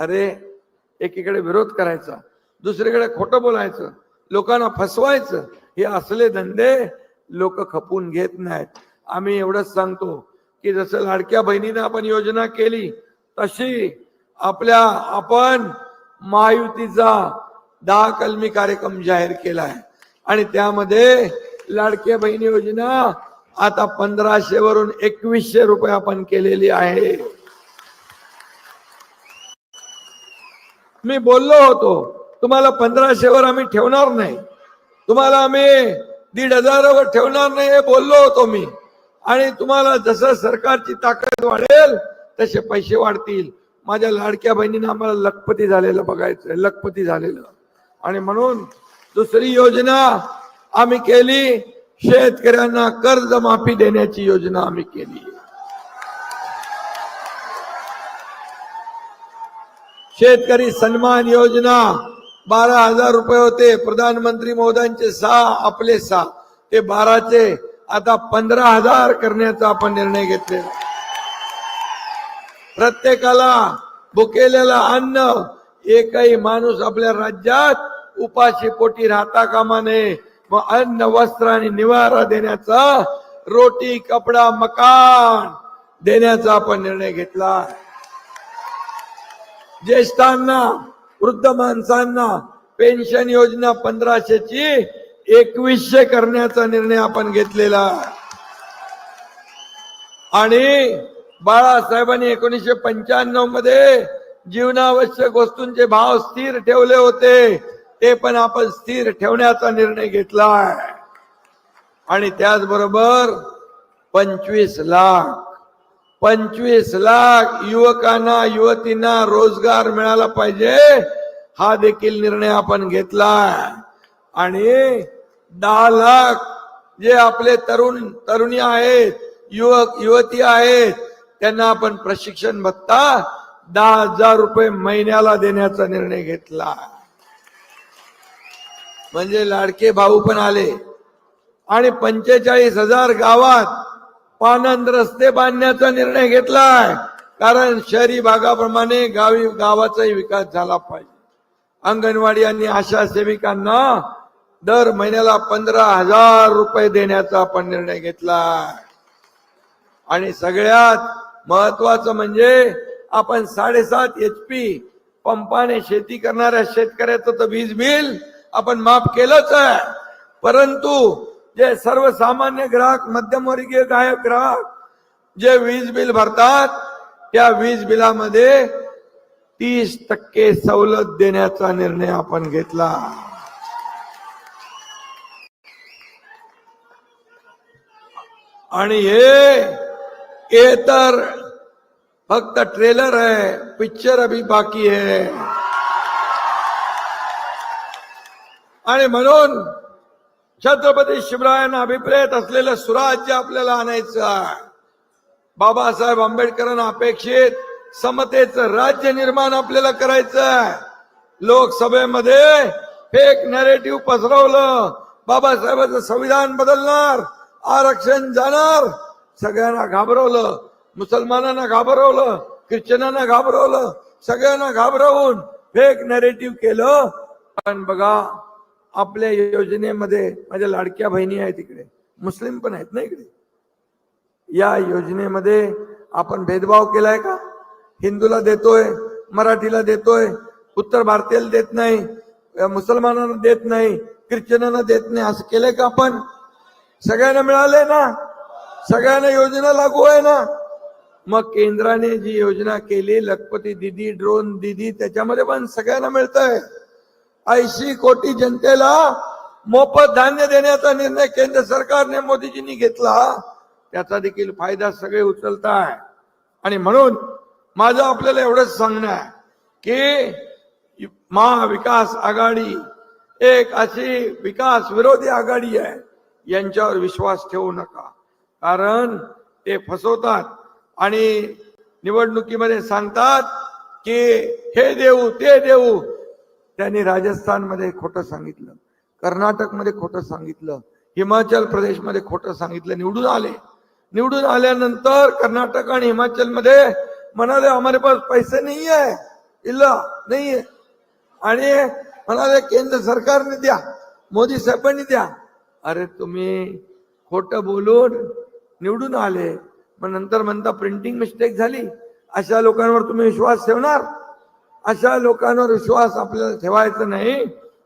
अरे एकीकडे विरोध करायचा दुसरीकडे खोटं बोलायचं लोकांना फसवायचं हे असले धंदे लोक खपून घेत नाहीत. आम्ही एवढंच सांगतो की जसं लाडक्या बहिणीनं आपण योजना केली तशी आपल्या आपण महायुतीचा दहा कलमी कार्यक्रम जाहीर केला आहे. आणि त्यामध्ये लाडक्या बहिणी योजना आता पंधराशे वरून एकवीसशे रुपये आपण केलेली आहे. मी बोललो होतो तुम्हाला पंधराशेवर आम्ही ठेवणार नाही. तुम्हाला आम्ही दीड हजारावर ठेवणार नाही हे बोललो होतो मी. आणि तुम्हाला जसं सरकारची ताकद वाढेल तसे पैसे वाढतील. माझ्या लाडक्या बहिणीनं आम्हाला लखपती झालेलं बघायचं लखपती झालेलं. आणि म्हणून दुसरी योजना आम्ही केली शेतकऱ्यांना कर्जमाफी देण्याची योजना आम्ही केली. शेतकरी सन्मान योजना बारा हजार रुपये होते. प्रधानमंत्री महोदयांचे सहा आपले सहा. ते बाराचे आता पंधरा हजार करण्याचा आपण निर्णय घेतलेला. प्रत्येकाला भुकेलेला अन्न एकही माणूस आपल्या राज्यात उपाशी पोटी राहता कामा नये. मग अन्न वस्त्र आणि निवारा देण्याचा रोटी कपडा मकान देण्याचा आपण निर्णय घेतला. ज्येष्ठांना वृद्ध माणसांना पेन्शन योजना पंधराशेची एकवीसशे करण्याचा निर्णय आपण घेतलेला. आणि बाळासाहेबांनी एकोणीसशे पंच्याण्णवमध्ये जीवनावश्यक वस्तूंचे भाव स्थिर ठेवले होते. ते पण आपण स्थिर ठेवण्याचा निर्णय घेतला आणि त्याचबरोबर पंचवीस लाख पंचवीस लाख युवकांना युवतींना रोजगार मिळाला पाहिजे हा देखील निर्णय आपण घेतला आणि दहा लाख जे आपले तरुण तरुणी आहेत युवक युवती आहेत त्यांना आपण प्रशिक्षण भत्ता दहा हजार रुपये महिन्याला देण्याचा निर्णय घेतला. म्हणजे लाडके भाऊ पण आले. आणि पंचेचाळीस हजार गावात पानंद रस्ते बांधण्याचा निर्णय घेतलाय. कारण शहरी भागाप्रमाणे गावी गावाचाही विकास झाला पाहिजे. अंगणवाडी आणि आशा सेविकांना दर महिन्याला पंधरा हजार रुपये देण्याचा आपण निर्णय घेतला आणि सगळ्यात महत्वाचं म्हणजे आपण साडेसात एच पी पंपाने शेती करणाऱ्या शेतकऱ्याचं तर वीज बिल आपण माफ केलंच आहे. परंतु जे सर्वसामान्य ग्राहक मध्यमवर्गीय गायक ग्राहक जे वीज बिल भरतात त्या वीज बिलामध्ये तीस टक्के सवलत देण्याचा निर्णय आपण घेतला. आणि हे तर फक्त ट्रेलर है पिक्चर अभी बाकी है आणि म्हणून छत्रपती शिवरायांना अभिप्रेत असलेलं सुराज्य आपल्याला आणायचं आहे. बाबासाहेब आंबेडकरांना अपेक्षित समतेचं राज्य निर्माण आपल्याला करायचं आहे. लोकसभेमध्ये फेक नॅरेटिव्ह पसरवलं. बाबासाहेबांचं संविधान बदलणार. आरक्षण जाणार. सगळ्यांना घाबरवलं. मुसलमानांना घाबरवलं. ख्रिश्चनांना घाबरवलं. सगळ्यांना घाबरवून फेक नॅरेटिव्ह केलं. पण बघा आपल्या योजनेमध्ये माझ्या लाडक्या बहिणी आहेत इकडे. मुस्लिम पण आहेत ना इकडे. या योजनेमध्ये आपण भेदभाव केलाय का? हिंदूला देतोय मराठीला देतोय उत्तर भारतीयाला देत नाही मुसलमानांना देत नाही ख्रिश्चनांना देत नाही असं केलंय का आपण? सगळ्यांना मिळाले ना? सगळ्यांना योजना लागू आहे ना? मग केंद्राने जी योजना केली लखपती दिदी ड्रोन दिदी त्याच्यामध्ये पण सगळ्यांना मिळतंय. ऐंशी कोटी जनतेला मोफत धान्य देण्याचा निर्णय केंद्र सरकारने मोदीजींनी घेतला. त्याचा देखील फायदा सगळे उचलताय. आणि म्हणून माझं आपल्याला एवढंच सांगणं आहे की महाविकास आघाडी एक अशी विकास विरोधी आघाडी आहे. यांच्यावर विश्वास ठेवू नका. कारण ते फसवतात आणि निवडणुकीमध्ये सांगतात की हे देऊ ते देऊ त्यांनी राजस्थानमध्ये खोटं सांगितलं कर्नाटकमध्ये खोटं सांगितलं हिमाचल प्रदेशमध्ये खोटं सांगितलं निवडून आले. निवडून आल्यानंतर कर्नाटक आणि हिमाचलमध्ये म्हणाले हमारे पास पैसे नाही आहे. इल्ला नाही आणि म्हणाले केंद्र सरकारने द्या मोदी साहेबांनी द्या. अरे तुम्ही खोटं बोलून निवडून आले मग नंतर म्हणता प्रिंटिंग मिस्टेक झाली अशा लोकांवर तुम्ही विश्वास ठेवणार? अशा लोकांवर विश्वास आपल्याला ठेवायचा नाही.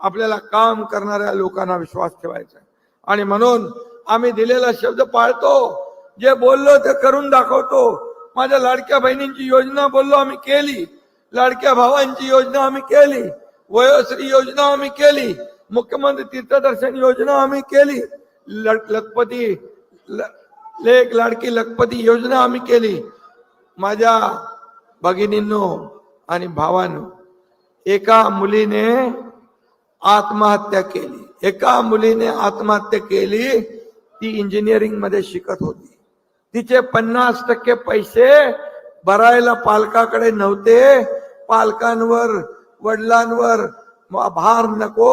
आपल्याला काम करणाऱ्या लोकांना विश्वास ठेवायचा आणि म्हणून आम्ही दिलेला शब्द पाळतो. जे बोललो ते करून दाखवतो. माझ्या लाडक्या बहिणींची योजना बोललो आम्ही केली. लाडक्या भावांची योजना आम्ही केली. वयोश्री योजना आम्ही केली. मुख्यमंत्री तीर्थदर्शन योजना आम्ही केली. लखपती लेख लाडकी लखपती योजना आम्ही केली. माझ्या भगिनींनो आणि भावांनो एका मुलीने आत्महत्या केली. एका मुलीने आत्महत्या केली ती इंजिनिअरिंगमध्ये शिकत होती. तिचे पन्नास टक्के पैसे भरायला पालकाकडे नव्हते. पालकांवर वडिलांवर आभार भार नको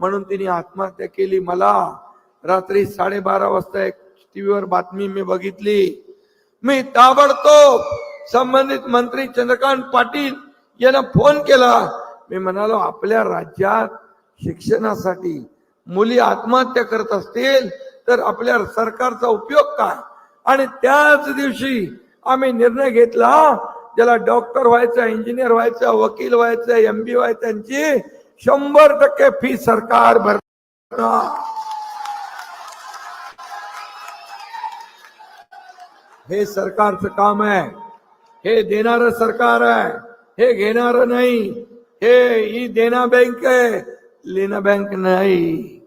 म्हणून तिने आत्महत्या केली. मला रात्री साडेबारा वाजता एक टीव्हीवर बातमी मी बघितली. मी ताबडतोब संबंधित मंत्री चंद्रकांत पाटील यांना फोन केला. मी म्हणालो आपल्या राज्यात शिक्षणासाठी मुली आत्महत्या करत असतील तर आपल्या सरकारचा उपयोग काय? आणि त्याच दिवशी आम्ही निर्णय घेतला ज्याला डॉक्टर व्हायचं इंजिनियर व्हायचं वकील व्हायचं एम बी व्हायचं त्यांची शंभर टक्के फी सरकार भर हे सरकारचं काम आहे. हे देणार सरकार आहे हे घेणार नाही हे ही देना बँक आहे लेना बँक नाही.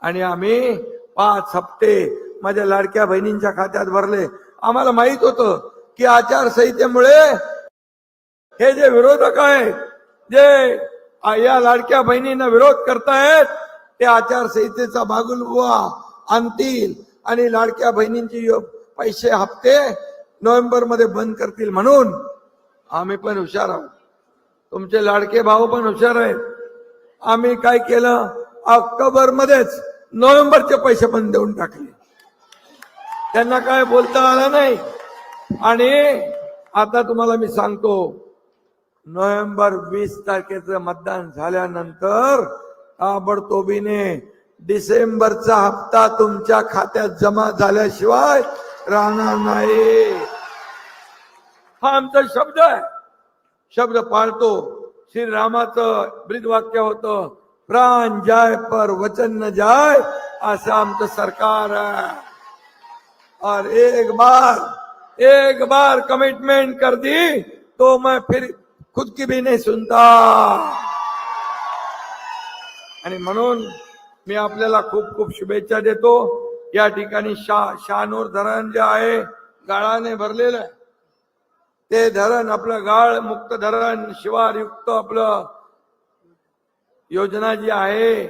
आणि आम्ही पाच हप्ते माझ्या लाडक्या बहिणींच्या खात्यात भरले. आम्हाला माहीत होतं की आचारसंहितेमुळे हे जे विरोधक आहेत जे या लाडक्या बहिणींना विरोध करतायत ते आचारसंहितेचा बागुलबुवा आणतील. आणि लाडक्या बहिणींची यो- पैसे हप्ते नोव्हेंबरमध्ये बंद करतील म्हणून आम्ही पण हुशार आहोत. तुमचे लाडके भाऊ पण हुशार आहेत. आम्ही काय केलं? ऑक्टोबर मध्येच नोव्हेंबरचे पैसे पण देऊन टाकले. त्यांना काय बोलता आलं नाही. आणि आता तुम्हाला मी सांगतो नोव्हेंबर वीस तारखेचं मतदान झाल्यानंतर ताबडतोबीने डिसेंबरचा हप्ता तुमच्या खात्यात जमा झाल्याशिवाय राहणार नाही. हा आमचा शब्द आहे. शब्द पाळतो. श्रीरामाचं ब्रीदवाक्य होतं प्राण जाय पर वचन न जाय असं आमचं सरकार आहे. और एक बार एक बार कमिटमेंट कर दी तो मैं फिर खुद की भी नाही सुनता. आणि म्हणून मी आपल्याला खूप खूप शुभेच्छा देतो. या ठिकाणी शा शानूर धरण जे आहे गाळाने भरलेलं आहे. ते धरण आपलं गाळ मुक्त धरण शिवारयुक्त आपलं योजना जी आहे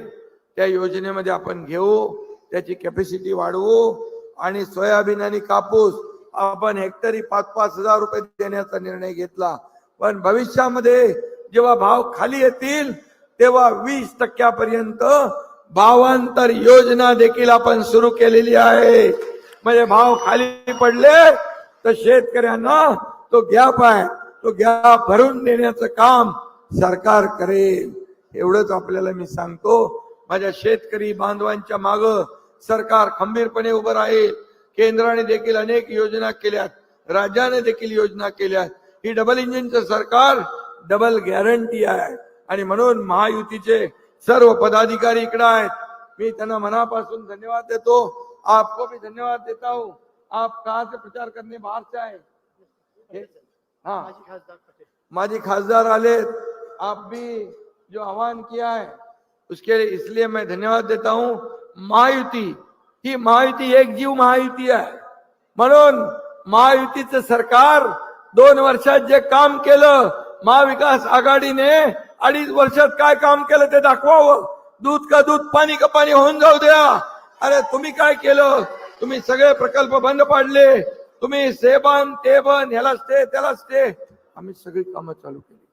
त्या योजनेमध्ये आपण घेऊ त्याची कॅपॅसिटी वाढवू आणि सोयाबीन आणि कापूस आपण हेक्टरी पाच पाच हजार रुपये देण्याचा निर्णय घेतला. पण भविष्यामध्ये जेव्हा भाव खाली येतील तेव्हा वीस टक्क्यापर्यंत भावांतर योजना देखील आपण सुरू केलेली आहे. म्हणजे भाव खाली पडले तर शेतकऱ्यांना तो गॅप आहे. तो गॅप भरून देण्याचं काम सरकार करेल. एवढंच आपल्याला मी सांगतो. माझ्या शेतकरी बांधवांच्या माग सरकार खंबीरपणे उभं राहील. केंद्राने देखील अनेक योजना केल्यात. राज्याने देखील योजना केल्यात. ही डबल इंजिनचं सरकार डबल गॅरंटी आहे. आणि म्हणून महायुतीचे सर्व पदाधिकारी इकडे आहेत. मी त्यांना मनापासून धन्यवाद देतो. आपको भी धन्यवाद देता हूँ. आप कहाँ से प्रचार करने बाहर से आए? हे- माजी खासदार आले। आप भी जो आह्वान किया है उसके लिए इसलिए मैं धन्यवाद देता हूं। महायुती ही महायुती एक जीव महायुती आहे म्हणून महायुतीचं सरकार दोन वर्षात जे काम केलं महाविकास आघाडीने अडीच वर्षात काय काम केलं ते दाखवावं. दूध का दूध पाणी का पाणी होऊन जाऊ द्या. अरे तुम्ही काय केलं? तुम्ही सगळे प्रकल्प बंद पाडले. तुम्ही से ते बन ह्यालाच ते त्यालाच ते. आम्ही सगळी कामं चालू केली.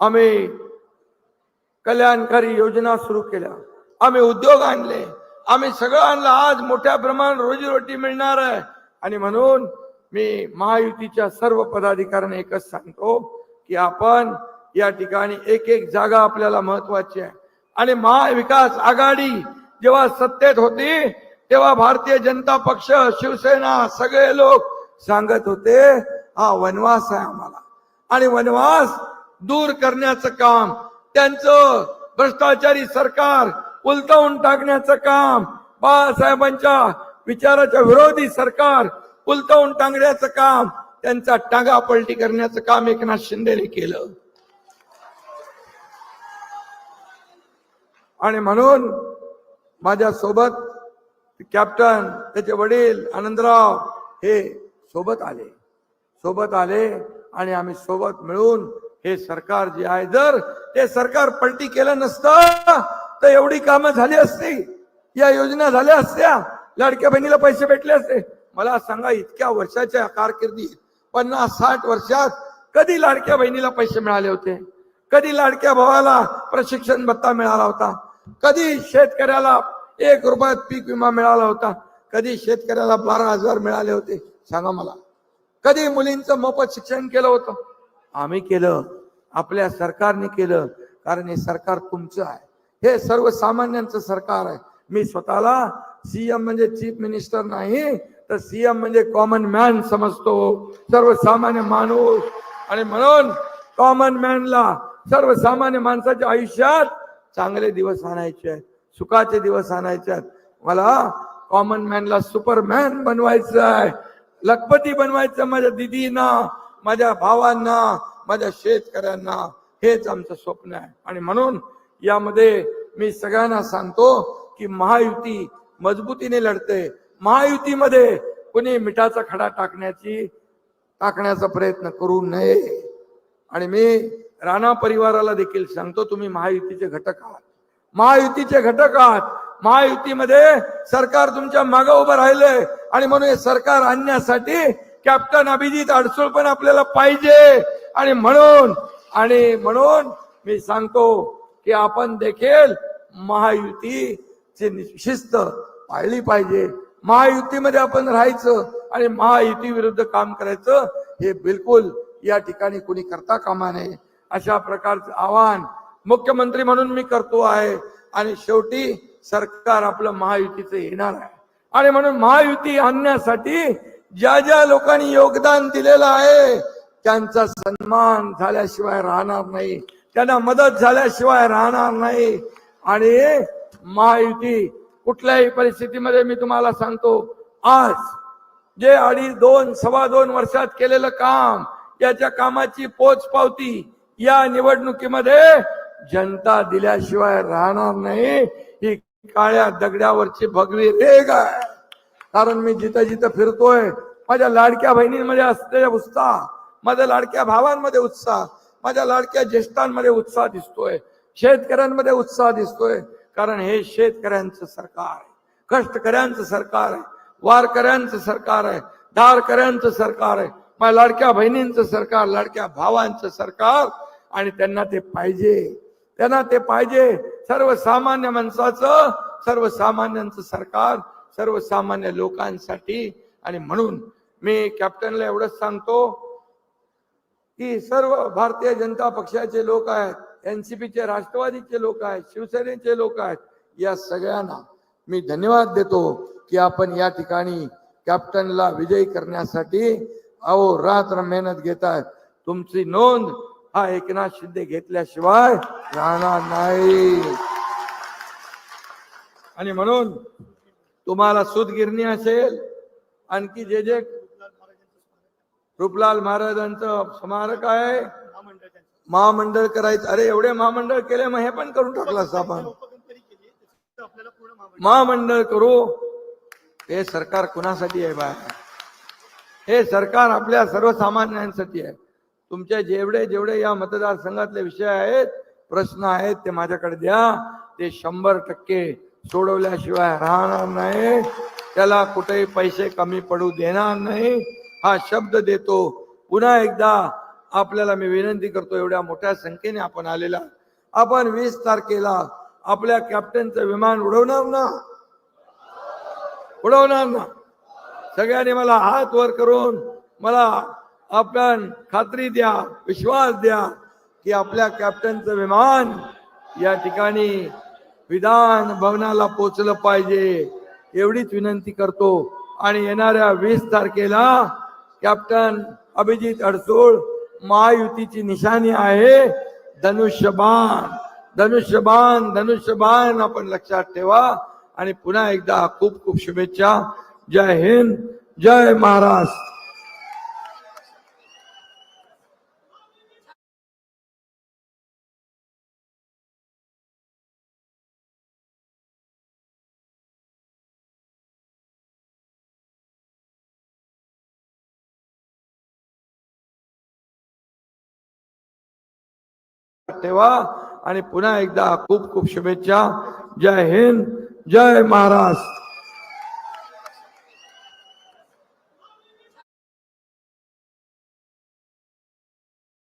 आम्ही कल्याणकारी योजना सुरू केल्या. आम्ही उद्योग आणले. आम्ही सगळं आणलं. आज मोठ्या प्रमाणात रोजीरोटी मिळणार आहे. आणि म्हणून मी महायुतीच्या सर्व पदाधिकाऱ्यांना एकच सांगतो की आपण या ठिकाणी एक एक जागा आपल्याला महत्वाची आहे. आणि महाविकास आघाडी जेव्हा सत्तेत होती तेव्हा भारतीय जनता पक्ष शिवसेना सगळे लोक सांगत होते हा वनवास आहे आम्हाला. आणि वनवास दूर करण्याचं काम त्यांचं भ्रष्टाचारी सरकार उलटवून टाकण्याचं काम बाळासाहेबांच्या विचाराच्या विरोधी सरकार उलटवून टाकण्याचं काम त्यांचा टांगा पलटी करण्याचं काम एकनाथ शिंदेने केलं. आणि म्हणून माझ्या सोबत कॅप्टन त्याचे वडील आनंदराव हे सोबत आले. सोबत आले आणि आम्ही सोबत मिळून हे सरकार जे आहे जर ते सरकार पलटी केलं नसतं तर एवढी कामं झाली असती. या योजना झाल्या असत्या. लाडक्या बहिणीला पैसे भेटले असते. मला सांगा इतक्या वर्षाच्या कारकिर्दीत पन्नास साठ वर्षात कधी लाडक्या बहिणीला पैसे मिळाले होते? कधी लाडक्या भावाला प्रशिक्षण भत्ता मिळाला होता? कधी शेतकऱ्याला एक रुपयात पीक विमा मिळाला होता कधी शेतकऱ्याला बारा हजार मिळाले होते सांगा मला. कधी मुलींचं मोफत शिक्षण केलं होतं? आम्ही केलं आपल्या सरकारने केलं कारण हे सरकार तुमचं आहे. हे सर्वसामान्यांचं सरकार आहे. मी स्वतःला सीएम म्हणजे चीफ मिनिस्टर नाही तर सीएम म्हणजे कॉमन मॅन समजतो. सर्वसामान्य माणूस. आणि म्हणून कॉमन मॅनला सर्वसामान्य माणसाच्या आयुष्यात चांगले दिवस आणायचे आहेत सुखाचे दिवस आणायचे आहेत. मला कॉमन मॅनला सुपरमॅन बनवायचं आहे. लखपती बनवायचं माझ्या दिदींना माझ्या भावांना माझ्या शेतकऱ्यांना. हेच आमचं स्वप्न आहे. आणि म्हणून यामध्ये मी सगळ्यांना सांगतो की महायुती मजबूतीने लढते. महायुतीमध्ये कुणी मिठाचा खडा टाकण्याची टाकण्याचा प्रयत्न करू नये. आणि मी राणा परिवाराला देखील सांगतो तुम्ही महायुतीचे घटक आहात. महायुतीचे घटक आहात. महायुतीमध्ये सरकार तुमच्या मागं उभं राहिलंय. आणि म्हणून हे सरकार आणण्यासाठी कॅप्टन अभिजित अडसूळ पण आपल्याला पाहिजे. आणि म्हणून आणि म्हणून मी सांगतो की आपण देखील महायुतीची शिस्त पाळली पाहिजे. महायुतीमध्ये आपण राहायचं आणि महायुती विरुद्ध काम करायचं हे बिलकुल या ठिकाणी कुणी करता कामा नये. अशा प्रकारचं आवाहन मुख्यमंत्री म्हणून मी करतो आहे. आणि शेवटी सरकार आपलं महायुतीचं येणार आहे. आणि म्हणून महायुती आणण्यासाठी ज्या ज्या लोकांनी योगदान दिलेलं आहे त्यांचा सन्मान झाल्याशिवाय राहणार नाही. त्यांना मदत झाल्याशिवाय राहणार नाही. आणि महायुती कुठल्याही परिस्थितीमध्ये मी तुम्हाला सांगतो आज जे अडीच दोन सव्वा दोन वर्षात केलेलं काम याच्या कामाची पोच पावती या निवडणुकीमध्ये जनता दिल्याशिवाय राहणार नाही. ही काळ्या दगड्यावरची भगवी रेग आहे. कारण मी जिथं जिथं फिरतोय माझ्या लाडक्या बहिणींमध्ये असलेला उत्साह माझ्या लाडक्या भावांमध्ये उत्साह माझ्या लाडक्या ज्येष्ठांमध्ये उत्साह दिसतोय शेतकऱ्यांमध्ये उत्साह दिसतोय. कारण हे शेतकऱ्यांचं सरकार आहे. कष्टकऱ्यांचं सरकार आहे. वारकऱ्यांचं सरकार आहे. दारकऱ्यांचं सरकार आहे. माझ्या लाडक्या बहिणींचं सरकार लाडक्या भावांचं सरकार आणि त्यांना ते पाहिजे. त्यांना ते पाहिजे. सर्वसामान्य माणसाचं सर्वसामान्यांचं सरकार सर्वसामान्य लोकांसाठी. आणि म्हणून मी कॅप्टनला एवढंच सांगतो की सर्व भारतीय जनता पक्षाचे लोक आहेत एनसीपीचे राष्ट्रवादीचे लोक आहेत शिवसेनेचे लोक आहेत या सगळ्यांना मी धन्यवाद देतो की आपण या ठिकाणी कॅप्टनला विजयी करण्यासाठी अहो रात्र मेहनत घेत आहेत तुमची नोंद हा एकनाथ शिंदे घेतल्याशिवाय राहणार नाही. आणि म्हणून तुम्हाला सुदगिरणी असेल आणखी जे जे रूपलाल महाराजांचं स्मारक आहे महामंडळ करायचं. अरे एवढे महामंडळ केले मग हे पण करून टाकलं आपण. महामंडळ करू. हे सरकार कुणासाठी आहे बा हे सरकार आपल्या सर्वसामान्यांसाठी आहे. तुमच्या जेवढे जेवढे या मतदारसंघातले विषय आहेत प्रश्न आहेत ते माझ्याकडे द्या. ते शंभर टक्के सोडवल्याशिवाय राहणार नाही. त्याला कुठेही पैसे कमी पडू देणार नाही. हा शब्द देतो. पुन्हा एकदा आपल्याला मी विनंती करतो एवढ्या मोठ्या संख्येने आपण आलेला. आपण वीस तारखेला आपल्या कॅप्टनचं विमान उडवणार ना? उडवणार ना? सगळ्यांनी मला हात वर करून मला आपण खात्री द्या विश्वास द्या की आपल्या कॅप्टनचं विमान या ठिकाणी विधान भवनाला पोचलं पाहिजे. एवढीच विनंती करतो. आणि येणाऱ्या वीस तारखेला कॅप्टन अभिजित अडसूळ महायुतीची निशाणी आहे. धनुष्यबाण धनुष्यबाण धनुष्यबाण आपण लक्षात ठेवा. आणि पुन्हा एकदा खूप खूप शुभेच्छा. जय हिंद जय महाराष्ट्र. ठेवा. आणि पुन्हा एकदा खूप खूप शुभेच्छा. जय हिंद. जय महाराष्ट्र.